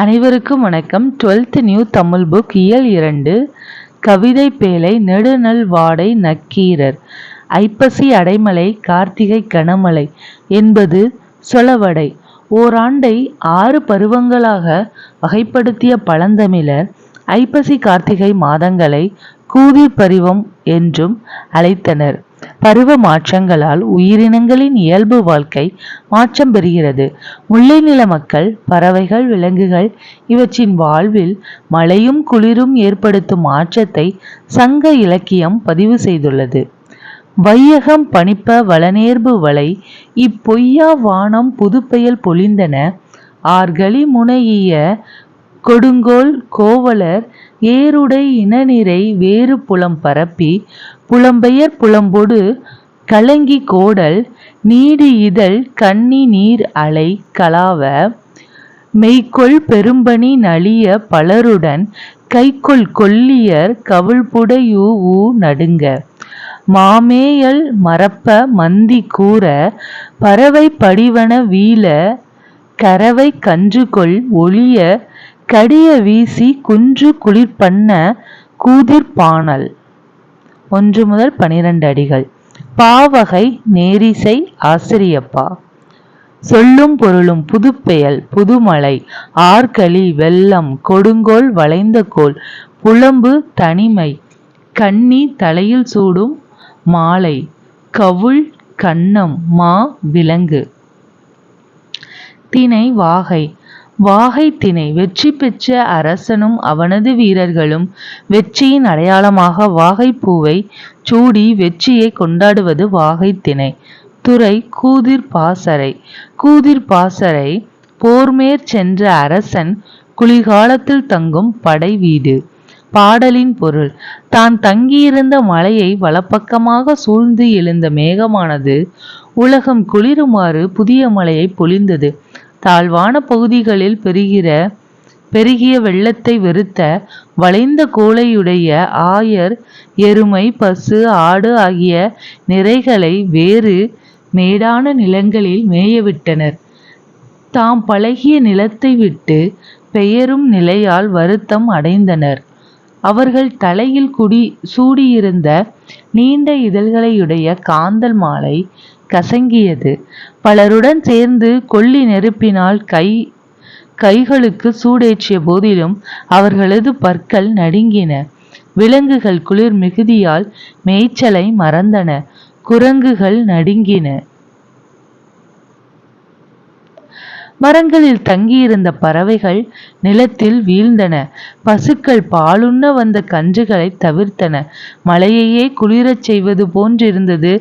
அனைவருக்கும் வணக்கம். Twelfth new Tamil book இயல் இரண்டு கவிதை பேழை நெடுநல் வாடை நக்கீரர் ஐப்பசி அடைமலை கார்த்திகை கனமலை என்பது சொலவடை. ஓராண்டை ஆறு பருவங்களாக வகைப்படுத்திய பழந்தமிழர் ஐப்பசி கார்த்திகை மாதங்களை கூதிர் பருவம் என்றும் அழைத்தனர். பருவ மாற்றங்களால் உயிரினங்களின் இயல்பு வாழ்க்கை மாற்றம் பெறுகிறது. முல்லை நில மக்கள் பறவைகள் விலங்குகள் இவற்றின் வாழ்வில் மழையும் குளிரும் ஏற்படுத்தும் மாற்றத்தை சங்க இலக்கியம் பதிவு செய்துள்ளது. வையகம் பணிப்ப வளநேர்பு வலை இப்பொய்யா வானம் புதுப்பெயல் பொழிந்தன ஆர்களி முனையிய கொடுங்கோல் கோவலர் ஏருடை இனநிறை வேறு புலம் பரப்பி புலம்பெயர் புலம்பொடு கலங்கி கோடல் நீடு இதழ் கண்ணி நீர் அலை கலாவ மெய்கொள் பெரும்பணி நலிய பலருடன் கைக்கொள் கொல்லியர் கவுள்புடையூ நடுங்க. மாமேயல் மறப்ப மந்தி கூற பறவை படிவன வீழ கரவை கன்றுகொள் ஒளிய கடிய வீசி குன்று கூதிர் பானல். ஒன்று முதல் பனிரெண்டு அடிகள். பாவகை நேரிசை ஆசிரியப்பா. சொல்லும் பொருளும் புதுப்பெயல் புதுமலை ஆர்களி வெள்ளம் கொடுங்கோல் வளைந்த கோல் புலம்பு தனிமை கண்ணி தலையில் சூடும் மாலை கவுள் கண்ணம் மா விலங்கு. தினை வாகை வாகைத்திணை வெற்றி பெற்ற அரசனும் அவனது வீரர்களும் வெற்றியின் அடையாளமாக வாகைப்பூவை சூடி வெற்றியை கொண்டாடுவது வாகைத்திணை துறை கூதிர் பாசறை. கூதிர் பாசறை போர்மேற் சென்ற அரசன் குளிர்காலத்தில் தங்கும் படை வீடு. பாடலின் பொருள். தான் தங்கியிருந்த மலையை வலப்பக்கமாக சூழ்ந்து எழுந்த மேகமானது உலகம் குளிருமாறு புதிய மலையை பொழிந்தது. தாழ்வான பகுதிகளில் பெருகிற பெருகிய வெள்ளத்தை வெறுத்த வளைந்த கோலையுடைய ஆயர் எருமை பசு ஆடு ஆகிய நிறைகளை வேறு மேடான நிலங்களில் மேயவிட்டனர். தாம் பழகிய நிலத்தை விட்டு பெயரும் நிலையால் வருத்தம் அடைந்தனர். அவர்கள் தலையில் குடி சூடியிருந்த நீண்ட இதழ்களையுடைய காந்தல் மாலை கசங்கியது. பலருடன் சேர்ந்து கொல்லி நெருப்பினால் கை கைகளுக்கு சூடேற்றிய போதிலும் அவர்களது பற்கள் நடுங்கின. விலங்குகள் குளிர் மிகுதியால் மேய்ச்சலை மறந்தன. குரங்குகள் நடுங்கின. மரங்களில் தங்கியிருந்த பறவைகள் நிலத்தில் வீழ்ந்தன. பசுக்கள் பாலுண்ண வந்த கன்றுகளை தவிர்த்தன. மலையையே குளிரச் செய்வது போன்றிருந்தது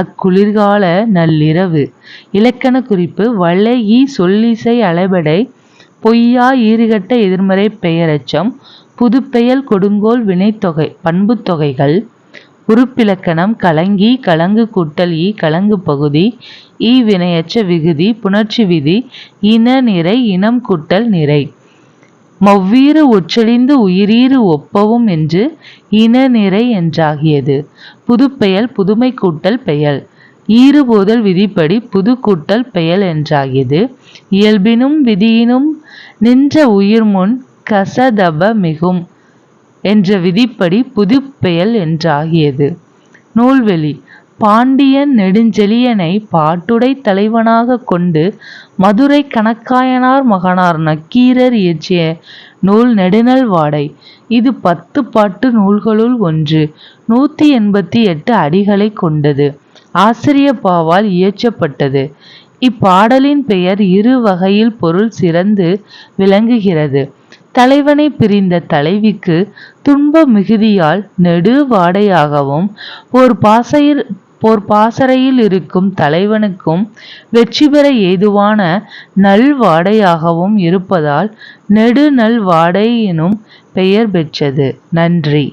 அக்குளிர்கால நள்ளிரவு. இலக்கண குறிப்பு வளையி சொல்லிசை அளபடை பொய்யா ஈறுகட்ட எதிர்மறை பெயரச்சம் புதுப்பெயல் கொடுங்கோல் வினைத்தொகை பண்புத்தொகைகள் உறுப்பிலக்கணம் கலங்கி கலங்கு கூட்டல் ஈ கலங்கு பகுதி ஈ வினையற்ற விகுதி புணர்ச்சி விதி இன நிறை இனம் கூட்டல் நிறை. மவ்வீறு உற்றழிந்து உயிரீறு ஒப்பவும் என்று இன நிறை என்றாகியது. புதுப்பெயல் புதுமை கூட்டல் பெயல். ஈறுபோதல் விதிப்படி புது கூட்டல் பெயல் என்றாகியது. இயல்பினும் விதியினும் நின்ற உயிர்முன் கசதப மிகும். என்ற விதிப்படி புதுப்பெயல் என்றாகியது. நூல்வெளி. பாண்டியன் நெடுஞ்செழியனை பாட்டுடை தலைவனாக கொண்டு மதுரை கணக்காயனார் மகனார் நக்கீரர் இயற்றிய நூல் நெடுநல் வாடை. இது பத்து பாட்டு நூல்களுள் ஒன்று. நூற்றி எண்பத்தி எட்டு அடிகளை கொண்டது. ஆசிரியப்பாவால் இயற்றப்பட்டது. இப்பாடலின் பெயர் இரு வகையில் பொருள் சிறந்து விளங்குகிறது. தலைவனை பிரிந்த தலைவிக்கு துன்ப மிகுதியால் நெடு வாடையாகவும் ஒரு பாசையில் போர் பாசறையில் இருக்கும் தலைவனுக்கும் வெற்றி பெற ஏதுவான நல்வாடையாகவும் இருப்பதால் நெடுநல்வாடை எனும் பெயர் பெற்றது. நன்றி.